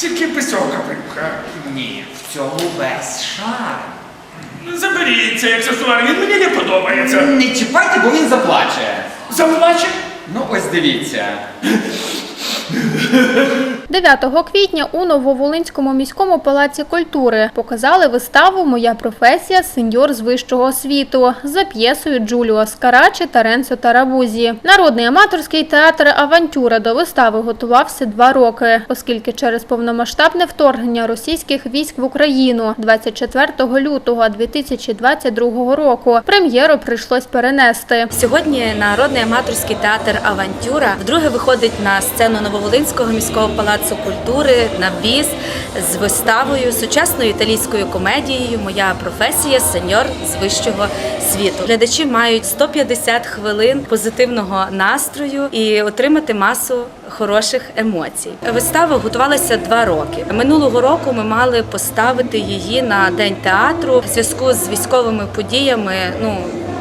Тільки без цього. Ні, в цьому весь шар. Заберіть цей аксесуар, він мені не подобається. Не чіпайте, бо він заплаче. Заплаче? Ну ось дивіться. 9 квітня у Нововолинському міському палаці культури показали виставу Моя професія сеньор з вищого світу за п'єсою Джуліо Скарачі та Ренцо Тарабузі. Народний аматорський театр Авантюра до вистави готувався два роки, оскільки через повномасштабне вторгнення російських військ в Україну 24 лютого 2022 року прем'єру прийшлось перенести. Сьогодні народний аматорський театр Авантюра вдруге виходить на сцену Нововолинського міського палацу культури на біс з виставою сучасною італійською комедією Моя професія сеньор з вищого світу. Глядачі мають 150 хвилин позитивного настрою і отримати масу хороших емоцій. Вистава готувалася два роки. Минулого року ми мали поставити її на день театру. В зв'язку з військовими подіями. Ну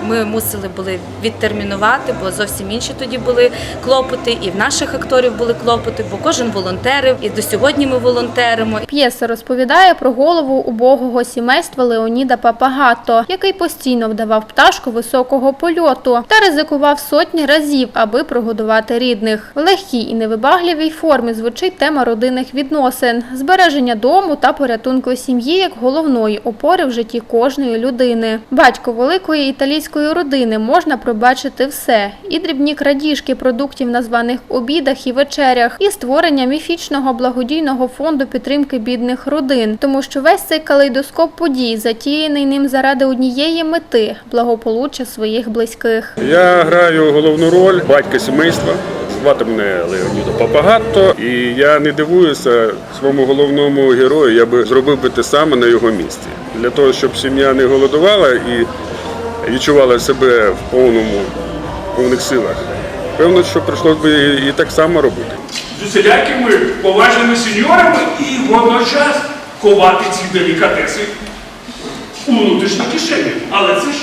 ми мусили були відтермінувати, бо зовсім інші тоді були клопоти, і в наших акторів були клопоти, бо кожен волонтерив, і до сьогодні ми волонтеримо. П'єса розповідає про голову убогого сімейства Леоніда Папагато, який постійно вдавав пташку високого польоту та ризикував сотні разів, аби прогодувати рідних. В легкій і невибагливій формі звучить тема родинних відносин, збереження дому та порятунку сім'ї як головної опори в житті кожної людини. Батько великої італійської родини можна пробачити все: і дрібні крадіжки продуктів на званих обідах і вечерях, і створення міфічного благодійного фонду підтримки бідних родин, тому що весь цей калейдоскоп подій затіяний ним заради однієї мети благополуччя своїх близьких. Я граю головну роль батька сімейства. Звати мене Леонідо Папагатто, і я не дивуюся своєму головному герою. Я би зробив би те саме на його місці. Для того, щоб сім'я не голодувала і відчувала себе в повному повних силах. Певно, що прийшлось би і, так само робити. З усілякими поважними сеньорами і водночас ховати ці делікатеси у внутрішній кишені. Але це ж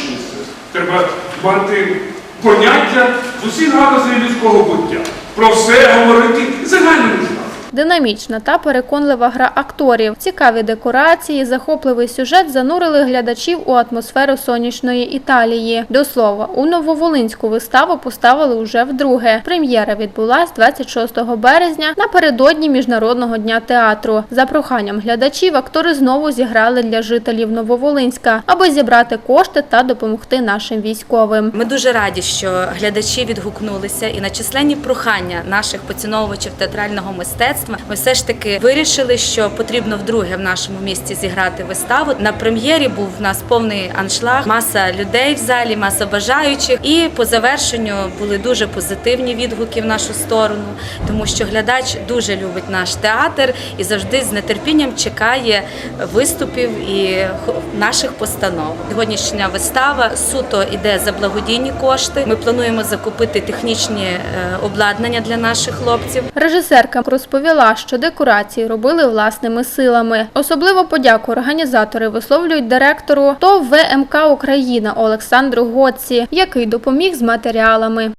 треба мати поняття з усіх галузей людського буття. Про все говорити загальними. Динамічна та переконлива гра акторів, цікаві декорації, захопливий сюжет занурили глядачів у атмосферу сонячної Італії. До слова, у Нововолинську виставу поставили уже вдруге. Прем'єра відбулась 26 березня напередодні Міжнародного дня театру. За проханням глядачів актори знову зіграли для жителів Нововолинська, аби зібрати кошти та допомогти нашим військовим. Ми дуже раді, що глядачі відгукнулися і на численні прохання наших поціновувачів театрального мистецтва. Ми все ж таки вирішили, що потрібно вдруге в нашому місті зіграти виставу. На прем'єрі був в нас повний аншлаг, маса людей в залі, маса бажаючих. І по завершенню були дуже позитивні відгуки в нашу сторону, тому що глядач дуже любить наш театр і завжди з нетерпінням чекає виступів і наших постанов. Сьогоднішня вистава суто йде за благодійні кошти. Ми плануємо закупити технічні е, обладнання для наших хлопців. Режисерка розповіла, що декорації робили власними силами. Особливо подяку організатори висловлюють директору ТОВ ВМК Україна Олександру Гоці, який допоміг з матеріалами.